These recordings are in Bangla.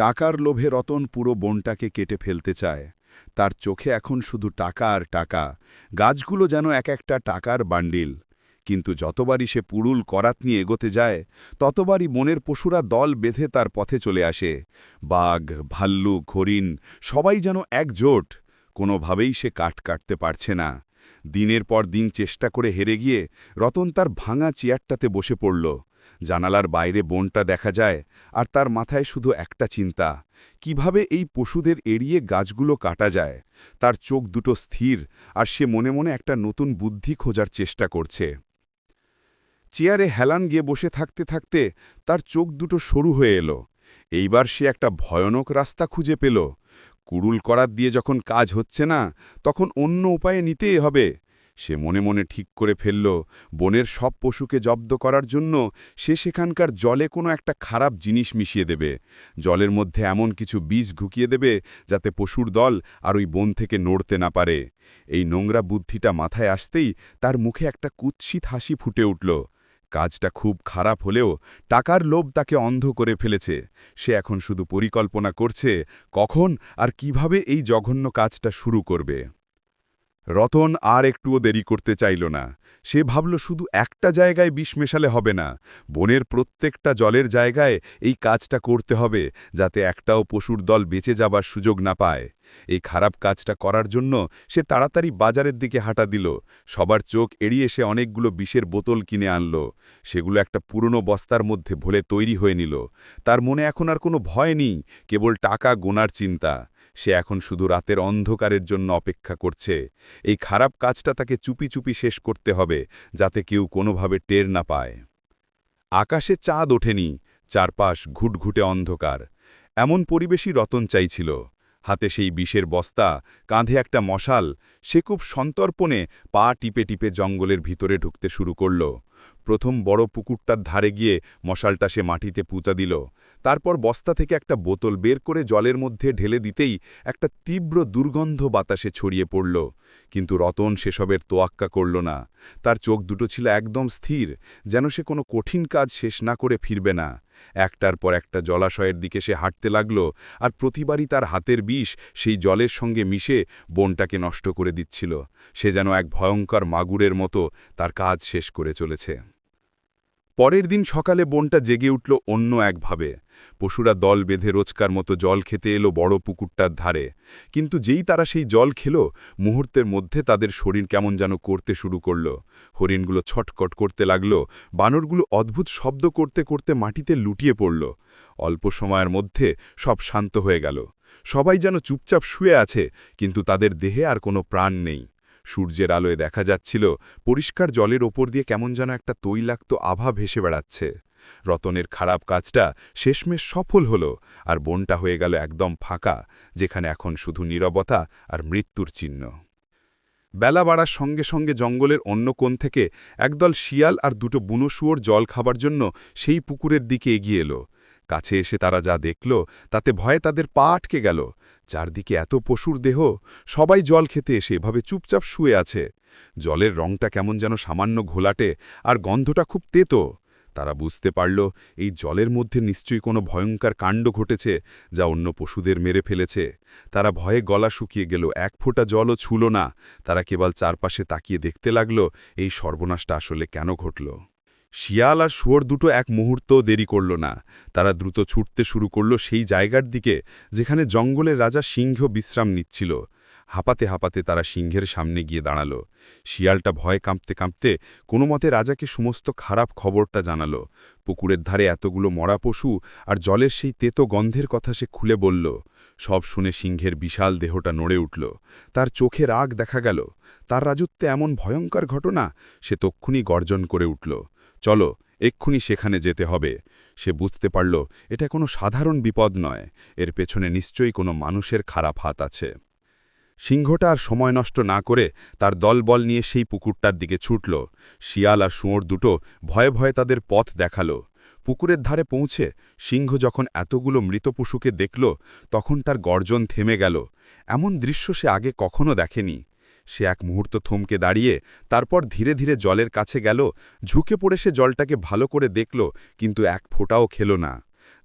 টাকার লোভে রতন পুরো বনটাকে কেটে ফেলতে চায়। তার চোখে এখন শুধু টাকা আর টাকা। গাছগুলো যেন এক একটা টাকার বান্ডিল। কিন্তু যতবারই সে পুরুল করাত নিয়ে এগোতে যায়, ততবারই বনের পশুরা দল বেঁধে তার পথে চলে আসে। বাঘ ভাল্লুক হরিণ সবাই যেন একজোট। কোনোভাবেই সে কাট কাটতে পারছে না। দিনের পর দিন চেষ্টা করে হেরে গিয়ে রতন তার ভাঙা চেয়ারটাতে বসে পড়ল। জানালার বাইরে বনটা দেখা যায়, আর তার মাথায় শুধু একটা চিন্তা, কীভাবে এই পশুদের এড়িয়ে গাছগুলো কাটা যায়? তার চোখ দুটো স্থির, আর সে মনে মনে একটা নতুন বুদ্ধি খোঁজার চেষ্টা করছে। চেয়ারে হেলান গিয়ে বসে থাকতে থাকতে তার চোখ দুটো সরু হয়ে এলো। এইবার সে একটা ভয়ানক রাস্তা খুঁজে পেল। কুড়ুল করার দিয়ে যখন কাজ হচ্ছে না, তখন অন্য উপায়ে নিতেই হবে। সে মনে মনে ঠিক করে ফেলল, বনের সব পশুকে জব্দ করার জন্য সে সেখানকার জলে কোনো একটা খারাপ জিনিস মিশিয়ে দেবে। জলের মধ্যে এমন কিছু বীজ ঢুকিয়ে দেবে যাতে পশুর দল আর ওই বন থেকে নড়তে না পারে। এই নোংরা বুদ্ধিটা মাথায় আসতেই তার মুখে একটা কুৎসিত হাসি ফুটে উঠল। কাজটা খুব খারাপ হলেও টাকার লোভ তাকে অন্ধ করে ফেলেছে। সে এখন শুধু পরিকল্পনা করছে কখন আর কীভাবে এই জঘন্য কাজটা শুরু করবে। রতন আর একটুও দেরি করতে চাইল না। সে ভাবল শুধু একটা জায়গায় বিষ মেশালে হবে না, বনের প্রত্যেকটা জলের জায়গায় এই কাজটা করতে হবে, যাতে একটাও পশুর দল বেঁচে যাবার সুযোগ না পায়। এই খারাপ কাজটা করার জন্য সে তাড়াতাড়ি বাজারের দিকে হাঁটা দিল। সবার চোখ এড়িয়ে সে অনেকগুলো বিষের বোতল কিনে আনল। সেগুলো একটা পুরনো বস্তার মধ্যে ভোলে তৈরি হয়ে নিল। তার মনে এখন আর কোনো ভয় নেই, কেবল টাকা গোনার চিন্তা। সে এখন শুধু রাতের অন্ধকারের জন্য অপেক্ষা করছে। এই খারাপ কাজটা তাকে চুপি চুপি শেষ করতে হবে, যাতে কেউ কোনোভাবে টের না পায়। আকাশে চাঁদ ওঠেনি, চারপাশ ঘুটঘুটে অন্ধকার। এমন পরিবেশই রতন চাইছিল। হাতে সেই বিষের বস্তা, কাঁধে একটা মশাল, সে খুব সন্তর্পণে পা টিপে টিপে জঙ্গলের ভিতরে ঢুকতে শুরু করল। প্রথম বড় পুকুরটার ধারে গিয়ে মশালটা সে মাটিতে পুঁতা দিল। তারপর বস্তা থেকে একটা বোতল বের করে জলের মধ্যে ঢেলে দিতেই একটা তীব্র দুর্গন্ধ বাতাসে ছড়িয়ে পড়ল। কিন্তু রতন সেসবের তোয়াক্কা করল না। তার চোখ দুটো ছিল একদম স্থির, যেন সে কোনো কঠিন কাজ শেষ না করে ফিরবে না। একটার পর একটা জলাশয়ের দিকে সে হাঁটতে লাগল আর প্রতিবারই তার হাতের বিষ সেই জলের সঙ্গে মিশে বনটাকে নষ্ট করে দিচ্ছিল। সে যেন এক ভয়ঙ্কর মাগুরের মতো তার কাজ শেষ করে চলেছে। পরের দিন সকালে বনটা জেগে উঠল অন্য একভাবে পশুরা দল বেঁধে রোজকার মতো জল খেতে এলো বড় পুকুরটার ধারে। কিন্তু যেই তারা সেই জল খেল, মুহূর্তের মধ্যে তাদের শরীর কেমন যেন করতে শুরু করল। হরিণগুলো ছটকট করতে লাগল, বানরগুলো অদ্ভুত শব্দ করতে করতে মাটিতে লুটিয়ে পড়ল। অল্প সময়ের মধ্যে সব শান্ত হয়ে গেল। সবাই যেন চুপচাপ শুয়ে আছে, কিন্তু তাদের দেহে আর কোনো প্রাণ নেই। সূর্যের আলোয় দেখা যাচ্ছিল, পরিষ্কার জলের ওপর দিয়ে কেমন যেন একটা তৈলাক্ত আভা ভেসে বেড়াচ্ছে। রতনের খারাপ কাজটা শেষমেশ সফল হল, আর বনটা হয়ে গেল একদম ফাঁকা, যেখানে এখন শুধু নীরবতা আর মৃত্যুর চিহ্ন। বেলা বাড়ার সঙ্গে সঙ্গে জঙ্গলের অন্য কোণ থেকে একদল শিয়াল আর দুটো বুনো শুয়োর জল খাবার জন্য সেই পুকুরের দিকে এগিয়ে এলো। কাছে এসে তারা যা দেখল, তাতে ভয়ে তাদের পা আটকে গেল। চারদিকে এত পশুর দেহ, সবাই জল খেতে এসে এভাবে চুপচাপ শুয়ে আছে। জলের রংটা কেমন যেন সামান্য ঘোলাটে আর গন্ধটা খুব তেতো। তারা বুঝতে পারল, এই জলের মধ্যে নিশ্চয়ই কোনো ভয়ঙ্কর কাণ্ড ঘটেছে যা অন্য পশুদের মেরে ফেলেছে। তারা ভয়ে গলা শুকিয়ে গেল, এক ফোঁটা জলও ছুল না। তারা কেবল চারপাশে তাকিয়ে দেখতে লাগল, এই সর্বনাশটা আসলে কেন ঘটল। শিয়াল আর শুয়োর দুটো এক মুহূর্ত দেরি করল না। তারা দ্রুত ছুটতে শুরু করল সেই জায়গার দিকে, যেখানে জঙ্গলের রাজা সিংহ বিশ্রাম নিচ্ছিল। হাঁপাতে হাঁপাতে তারা সিংহের সামনে গিয়ে দাঁড়াল। শিয়ালটা ভয়ে কাঁপতে কাঁপতে কোনো মতে রাজাকে সমস্ত খারাপ খবরটা জানাল। পুকুরের ধারে এতগুলো মরা পশু আর জলের সেই তেতো গন্ধের কথা সে খুলে বলল। সব শুনে সিংহের বিশাল দেহটা নড়ে উঠল। তার চোখে রাগ দেখা গেল। তার রাজত্বে এমন ভয়ঙ্কর ঘটনা সে তক্ষুনি গর্জন করে উঠল। চলো, এক্ষুনি সেখানে যেতে হবে। সে বুঝতে পারল, এটা কোনো সাধারণ বিপদ নয়। এর পেছনে নিশ্চয়ই কোনো মানুষের খারাপ হাত আছে। সিংহটা আর সময় নষ্ট না করে তার দলবল নিয়ে সেই পুকুরটার দিকে ছুটল। শিয়াল আর শুঁয়োর দুটো ভয়ে ভয়ে তাদের পথ দেখাল। পুকুরের ধারে পৌঁছে সিংহ যখন এতগুলো মৃত পশুকে দেখল, তখন তার গর্জন থেমে গেল। এমন দৃশ্য সে আগে কখনো দেখেনি। সে এক মুহূর্ত থমকে দাঁড়িয়ে, তারপর ধীরে ধীরে জলের কাছে গেল, ঝুঁকে পড়ে সে জলটাকে ভালো করে দেখল, কিন্তু এক ফোঁটাও খেল না।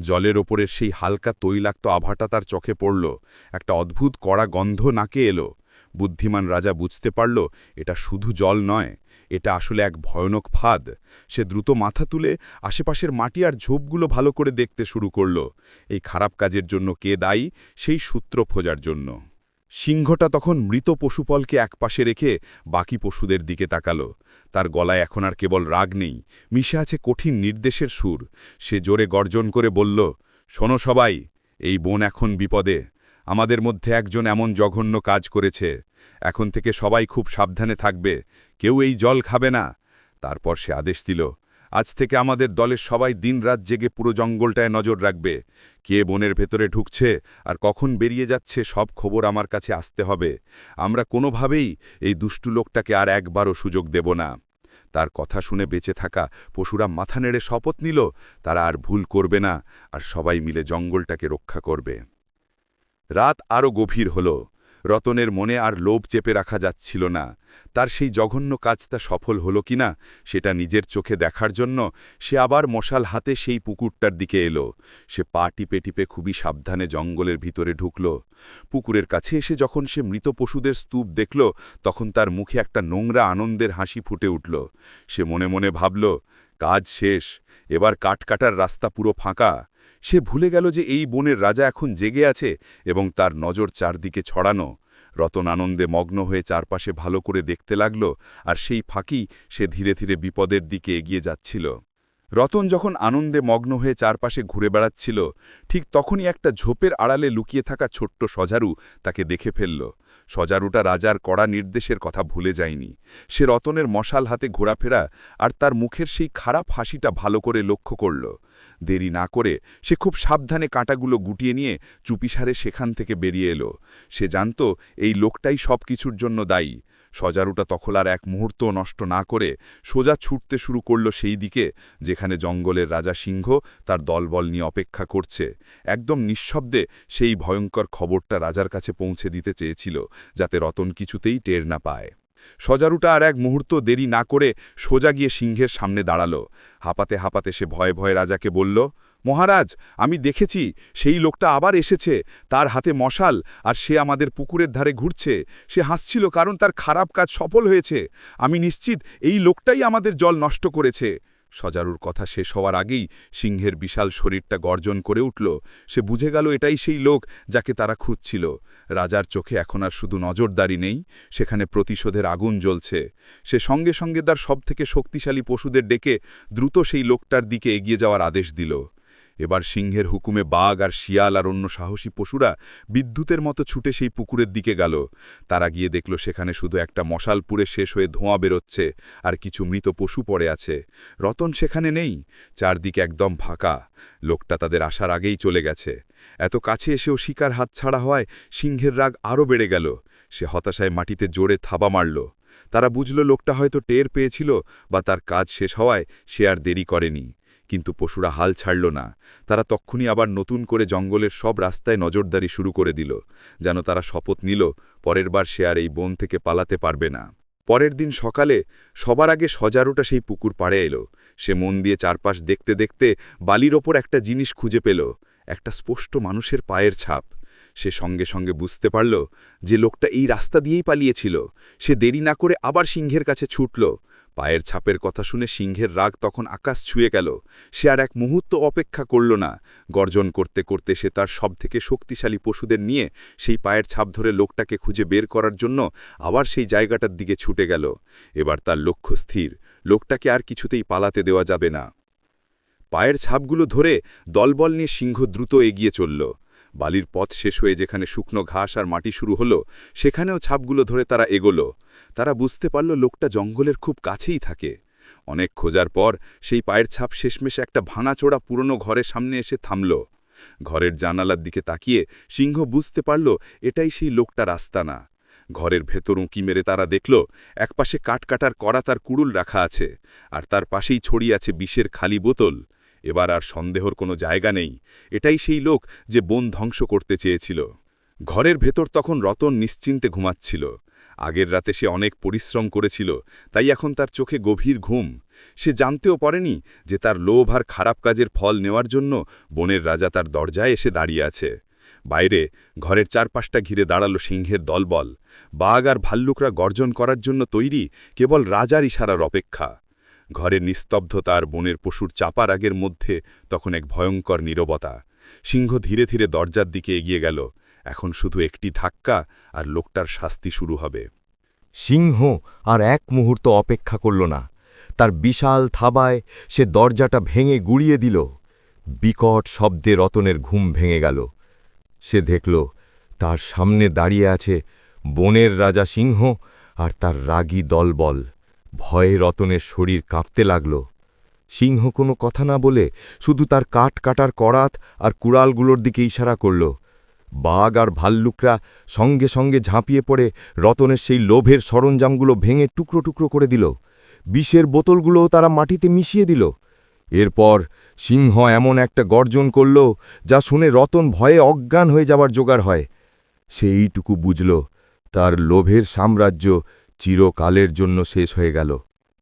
জলের ওপরের সেই হালকা তৈলাক্ত আভাটা তার চোখে পড়ল, একটা অদ্ভুত কড়া গন্ধ নাকে এলো। বুদ্ধিমান রাজা বুঝতে পারল, এটা শুধু জল নয়, এটা আসলে এক ভয়ানক ফাঁদ। সে দ্রুত মাথা তুলে আশেপাশের মাটি আর ঝোপগুলো ভালো করে দেখতে শুরু করল। এই খারাপ কাজের জন্য কে দায়ী? সেই সূত্র খোঁজার জন্য। সিংহটা তখন মৃত পশুপলকে একপাশে রেখে বাকি পশুদের দিকে তাকাল। তার গলায় এখন আর কেবল রাগ নেই, মিশে আছে কঠিন নির্দেশের সুর। সে জোরে গর্জন করে বলল, শোনো সবাই, এই বোন এখন বিপদে। আমাদের মধ্যে একজন এমন জঘন্য কাজ করেছে। এখন থেকে সবাই খুব সাবধানে থাকবে। কেউ এই জল খাবে না। তারপর সে আদেশ দিল আজ থেকে আমাদের দলের সবাই দিনরাত জেগে পুরো জঙ্গলটায় নজর রাখবে। কে বনের ভেতরে ঢুকছে আর কখন বেরিয়ে যাচ্ছে সব খবর আমার কাছে আসতে হবে। আমরা কোনোভাবেই এই দুষ্টু লোকটাকে আর একবারও সুযোগ দেব না। তার কথা শুনে বেঁচে থাকা পশুরা মাথা নেড়ে শপথ নিল, তারা আর ভুল করবে না, আর সবাই মিলে জঙ্গলটাকে রক্ষা করবে। রাত আরও গভীর হল। রতনের মনে আর লোভ চেপে রাখা যাচ্ছিল না। তার সেই জঘন্য কাজটা সফল হলো কিনা সেটা নিজের চোখে দেখার জন্য সে আবার মশাল হাতে সেই পুকুরটার দিকে এলো। সে পা টিপে টিপে খুবই সাবধানে জঙ্গলের ভিতরে ঢুকল। পুকুরের কাছে এসে যখন সে মৃত পশুদের স্তূপ দেখল, তখন তার মুখে একটা নোংরা আনন্দের হাসি ফুটে উঠল। সে মনে মনে ভাবল, কাজ শেষ, এবার কাট কাটার রাস্তা পুরো ফাঁকা। সে ভুলে গেল যে এই বনের রাজা এখন জেগে আছে এবং তার নজর চারদিকে ছড়ানো। রতন আনন্দে মগ্ন হয়ে চারপাশে ভালো করে দেখতে লাগল আর সেই ফাঁকি সে ধীরে ধীরে বিপদের দিকে এগিয়ে যাচ্ছিল। রতন যখন আনন্দে মগ্ন হয়ে চারপাশে ঘুরে বেড়াচ্ছিল, ঠিক তখনই একটা ঝোপের আড়ালে লুকিয়ে থাকা ছোট্ট সজারু তাকে দেখে ফেলল। সজারুটা রাজার কড়া নির্দেশের কথা ভুলে যায়নি। সে রতনের মশাল হাতে ঘোরাফেরা আর তার মুখের সেই খারাপ হাসিটা ভালো করে লক্ষ্য করল। দেরি না করে সে খুব সাবধানে কাঁটাগুলো গুটিয়ে নিয়ে চুপিসারে সেখান থেকে বেরিয়ে এলো। সে জানত এই লোকটাই সব কিছুর জন্য দায়ী। সজারুটা তখন আর এক মুহূর্ত নষ্ট না করে সোজা ছুটতে শুরু করল সেই দিকে, যেখানে জঙ্গলের রাজা সিংহ তার দলবল নিয়ে অপেক্ষা করছে। একদম নিঃশব্দে সেই ভয়ঙ্কর খবরটা রাজার কাছে পৌঁছে দিতে চেয়েছিল, যাতে রতন কিছুতেই টের না পায়। সজারুটা আর এক মুহূর্ত দেরি না করে সোজা গিয়ে সিংহের সামনে দাঁড়াল। হাঁপাতে হাঁপাতে সে ভয়ে ভয়ে রাজাকে বলল মহারাজ, আমি দেখেছি সেই লোকটা আবার এসেছে, তার হাতে মশাল, আর সে আমাদের পুকুরের ধারে ঘুরছে। সে হাসছিল কারণ তার খারাপ কাজ সফল হয়েছে। আমি নিশ্চিত এই লোকটাই আমাদের জল নষ্ট করেছে। সজারুর কথা শেষ হওয়ার আগেই সিংহের বিশাল শরীরটা গর্জন করে উঠল। সে বুঝে গেল এটাই সেই লোক যাকে তারা খুঁজছিল। রাজার চোখে এখন আর শুধু নজরদারি নেই, সেখানে প্রতিশোধের আগুন জ্বলছে। সে সঙ্গে সঙ্গে তার সবথেকে শক্তিশালী পশুদের ডেকে দ্রুত সেই লোকটার দিকে এগিয়ে যাওয়ার আদেশ দিল। এবার সিংহের হুকুমে বাঘ আর শিয়াল আর অন্য সাহসী পশুরা বিদ্যুতের মতো ছুটে সেই পুকুরের দিকে গেল। তারা গিয়ে দেখল সেখানে শুধু একটা মশাল পুড়ে শেষ হয়ে ধোঁয়া বেরোচ্ছে আর কিছু মৃত পশু পড়ে আছে। রতন সেখানে নেই, চারদিকে একদম ফাঁকা। লোকটা তাদের আসার আগেই চলে গেছে। এত কাছে এসেও শিকার হাত ছাড়া হয় সিংহের রাগ আরও বেড়ে গেল। সে হতাশায় মাটিতে জোরে থাবা মারল। তারা বুঝল লোকটা হয়তো টের পেয়েছিল বা তার কাজ শেষ হওয়ায় সে আর দেরি করেনি। কিন্তু পশুরা হাল ছাড়ল না। তারা তক্ষুনি আবার নতুন করে জঙ্গলের সব রাস্তায় নজরদারি শুরু করে দিল, যেন তারা শপথ নিল, পরের বার সে আর এই বন থেকে পালাতে পারবে না। পরের দিন সকালে সবার আগে সজারুটা সেই পুকুর পাড়ে এলো। সে মন দিয়ে চারপাশ দেখতে দেখতে বালির ওপর একটা জিনিস খুঁজে পেল, একটা স্পষ্ট মানুষের পায়ের ছাপ। সে সঙ্গে সঙ্গে বুঝতে পারল যে লোকটা এই রাস্তা দিয়েই পালিয়েছিল। সে দেরি না করে আবার সিংহের কাছে ছুটল। পায়ের ছাপের কথা শুনে সিংহের রাগ তখন আকাশ ছুঁয়ে গেল। সে আর এক মুহূর্ত অপেক্ষা করল না। গর্জন করতে করতে সে তার সবথেকে শক্তিশালী পশুদের নিয়ে সেই পায়ের ছাপ ধরে লোকটাকে খুঁজে বের করার জন্য আবার সেই জায়গাটার দিকে ছুটে গেল। এবার তার লক্ষ্য স্থির। লোকটাকে আর কিছুতেই পালাতে দেওয়া যাবে না। পায়ের ছাপগুলো ধরে দলবল নিয়ে সিংহ দ্রুত এগিয়ে চলল। বালির পথ শেষ হয়ে যেখানে শুকনো ঘাস আর মাটি শুরু হলো, সেখানেও ছাপগুলো ধরে তারা এগোলো। তারা বুঝতে পারল লোকটা জঙ্গলের খুব কাছেই থাকে। অনেক খোঁজার পর সেই পায়ের ছাপ শেষমেশে একটা ভাঙাচোড়া পুরনো ঘরের সামনে এসে থামল। ঘরের জানালার দিকে তাকিয়ে সিংহ বুঝতে পারল এটাই সেই লোকটা রাস্তা না ঘরের ভেতর উঁকি মেরে তারা দেখল, একপাশে কাটকাটার করা তার কুড়ুল রাখা আছে, আর তার পাশেই ছড়িয়ে আছে বিষের খালি বোতল। এবার আর সন্দেহর কোনো জায়গা নেই। এটাই সেই লোক যে বন ধ্বংস করতে চেয়েছিল। ঘরের ভেতর তখন রতন নিশ্চিন্তে ঘুমাচ্ছিল। আগের রাতে সে অনেক পরিশ্রম করেছিল, তাই এখন তার চোখে গভীর ঘুম। সে জানতেও পারেনি যে তার লোভ আর খারাপ কাজের ফল নেওয়ার জন্য বনের রাজা তার দরজায় এসে দাঁড়িয়ে আছে। বাইরে ঘরের চারপাশটা ঘিরে দাঁড়াল সিংহের দলবল। বাঘ আর ভাল্লুকরা গর্জন করার জন্য তৈরি কেবল রাজার ইশারার অপেক্ষা। ঘরের নিস্তব্ধতা আর বনের পশুর চাপার আগের মধ্যে তখন এক ভয়ঙ্কর নীরবতা। সিংহ ধীরে ধীরে দরজার দিকে এগিয়ে গেল। এখন শুধু একটি ধাক্কা আর লোকটার শাস্তি শুরু হবে। সিংহ আর এক মুহূর্ত অপেক্ষা করল না। তার বিশাল থাবায় সে দরজাটা ভেঙে গুড়িয়ে দিল। বিকট শব্দে রতনের ঘুম ভেঙে গেল। সে দেখল, তার সামনে দাঁড়িয়ে আছে বনের রাজা সিংহ আর তার রাগী দলবল। ভয়ে রতনের শরীর কাঁপতে লাগল। সিংহ কোনো কথা না বলে শুধু তার কাঠ কাটার করাত আর কুড়ালগুলোর দিকে ইশারা করল। বাঘ আর ভাল্লুকরা সঙ্গে সঙ্গে ঝাঁপিয়ে পড়ে রতনের সেই লোভের সরঞ্জামগুলো ভেঙে টুকরো টুকরো করে দিল। বিষের বোতলগুলোও তারা মাটিতে মিশিয়ে দিল। এরপর সিংহ এমন একটা গর্জন করল যা শুনে রতন ভয়ে অজ্ঞান হয়ে যাবার জোগাড় হয়। সেইটুকু বুঝল, তার লোভের সাম্রাজ্য চিরকালের জন্য শেষ হয়ে গেল।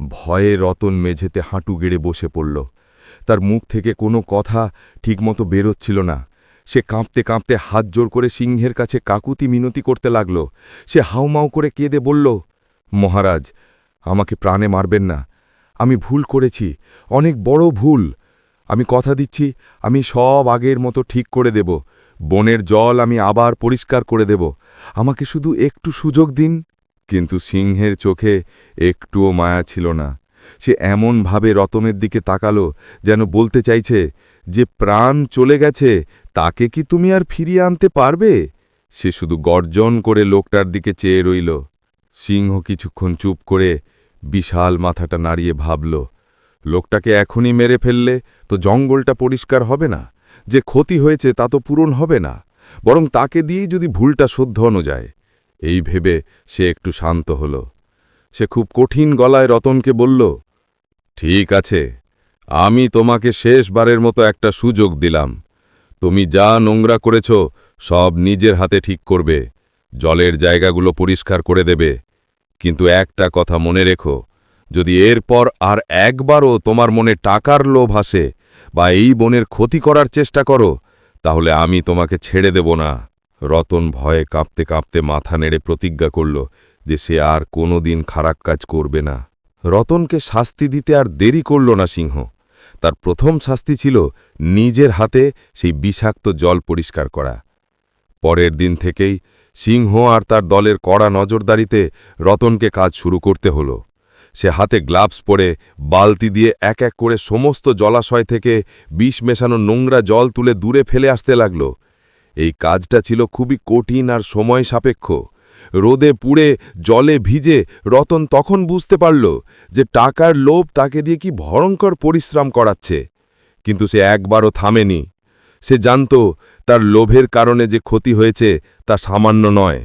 ভয়ে রতন মেঝেতে হাঁটু গেড়ে বসে পড়ল। তার মুখ থেকে কোনো কথা ঠিকমতো বেরোচ্ছিল না। সে কাঁপতে কাঁপতে হাত জোর করে সিংহের কাছে কাকুতি মিনতি করতে লাগল। সে হাউমাউ করে কেঁদে বলল, মহারাজ, আমাকে প্রাণে মারবেন না। আমি ভুল করেছি, অনেক বড় ভুল। আমি কথা দিচ্ছি, আমি সব আগের মতো ঠিক করে দেব। বনের জল আমি আবার পরিষ্কার করে দেব। আমাকে শুধু একটু সুযোগ দিন। কিন্তু সিংহের চোখে একটুও মায়া ছিল না। সে এমনভাবে রতনের দিকে তাকালো, যেন বলতে চাইছে, যে প্রাণ চলে গেছে, তাকে কি তুমি আর ফিরিয়ে আনতে পারবে? সে শুধু গর্জন করে লোকটার দিকে চেয়ে রইল। সিংহ কিছুক্ষণ চুপ করে বিশাল মাথাটা নাড়িয়ে ভাবল, লোকটাকে এখনই মেরে ফেললে তো জঙ্গলটা পরিষ্কার হবে না, যে ক্ষতি হয়েছে তা তো পূরণ হবে না, বরং তাকে দিয়েই যদি ভুলটা শোধনো যায়। এই ভেবে সে একটু শান্ত হল। সে খুব কঠিন গলায় রতনকে বলল, ঠিক আছে, আমি তোমাকে শেষবারের মতো একটা সুযোগ দিলাম। তুমি যা নোংরা করেছ, সব নিজের হাতে ঠিক করবে। জলের জায়গাগুলো পরিষ্কার করে দেবে। কিন্তু একটা কথা মনে রেখো, যদি এরপর আর একবারও তোমার মনে টাকার লোভ আসে বা এই বনের ক্ষতি করার চেষ্টা করো, তাহলে আমি তোমাকে ছেড়ে দেব না। রতন ভয়ে কাঁপতে কাঁপতে মাথা নেড়ে প্রতিজ্ঞা করল যে সে আর কোনো দিন খারাপ কাজ করবে না। রতনকে শাস্তি দিতে আর দেরি করল না সিংহ। তার প্রথম শাস্তি ছিল নিজের হাতে সেই বিষাক্ত জল পরিষ্কার করা। পরের দিন থেকেই সিংহ আর তার দলের কড়া নজরদারিতে রতনকে কাজ শুরু করতে হল। সে হাতে গ্লাভস পরে বালতি দিয়ে এক এক করে সমস্ত জলাশয় থেকে বিষ মেশানো নোংরা জল তুলে দূরে ফেলে আসতে লাগল। এই কাজটা ছিল খুবই কঠিন আর সময় সাপেক্ষ। রোদে পুড়ে, জলে ভিজে, রতন তখন বুঝতে পারল যে টাকার লোভ তাকে দিয়ে কি ভয়ঙ্কর পরিশ্রম করাচ্ছে। কিন্তু সে একবারও থামেনি। সে জানত তার লোভের কারণে যে ক্ষতি হয়েছে তা সামান্য নয়।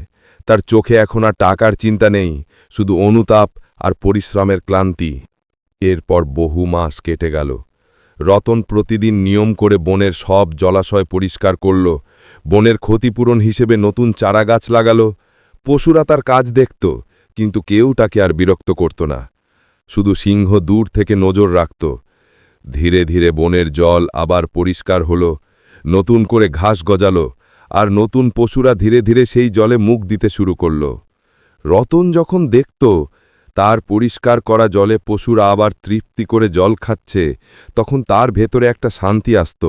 তার চোখে এখন আর টাকার চিন্তা নেই, শুধু অনুতাপ আর পরিশ্রমের ক্লান্তি। এরপর বহু মাস কেটে গেল। রতন প্রতিদিন নিয়ম করে বনের সব জলাশয় পরিষ্কার করল বনের ক্ষতিপূরণ হিসেবে নতুন চারাগাছ লাগালো। পশুরা তার কাজ দেখত, কিন্তু কেউ তাকে আর বিরক্ত করত না। শুধু সিংহ দূর থেকে নজর রাখত। ধীরে ধীরে বনের জল আবার পরিষ্কার হল, নতুন করে ঘাস গজাল, আর নতুন পশুরা ধীরে ধীরে সেই জলে মুখ দিতে শুরু করল। রতন যখন দেখত, তার পরিষ্কার করা জলে পশুরা আবার তৃপ্তি করে জল খাচ্ছে, তখন তার ভেতরে একটা শান্তি আসত।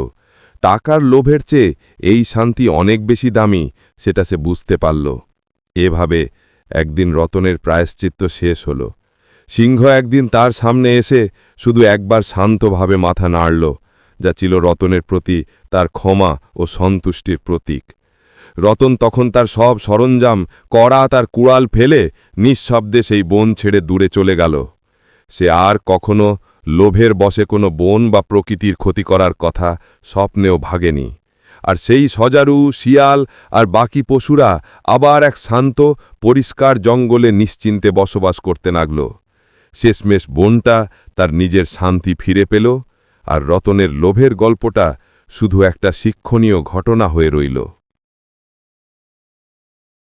টাকার লোভের চেয়ে এই শান্তি অনেক বেশি দামি, সেটা সে বুঝতে পারল। এভাবে একদিন রতনের প্রায়শ্চিত্ত শেষ হল। সিংহ একদিন তার সামনে এসে শুধু একবার শান্তভাবে মাথা নাড়ল, যা ছিল রতনের প্রতি তার ক্ষমা ও সন্তুষ্টির প্রতীক। রতন তখন তার সব সরঞ্জাম, কড়া তার কুড়াল ফেলে নিঃশব্দে সেই বন ছেড়ে দূরে চলে গেল। সে আর কখনো লোভের বসে কোনো বন বা প্রকৃতির ক্ষতি করার কথা স্বপ্নেও ভাগেনি। আর সেই সজারু, শিয়াল আর বাকি পশুরা আবার এক শান্ত, পরিষ্কার জঙ্গলে নিশ্চিন্তে বসবাস করতে লাগল। শেষমেশ বনটা তার নিজের শান্তি ফিরে পেল আর রতনের লোভের গল্পটা শুধু একটা শিক্ষণীয় ঘটনা হয়ে রইল।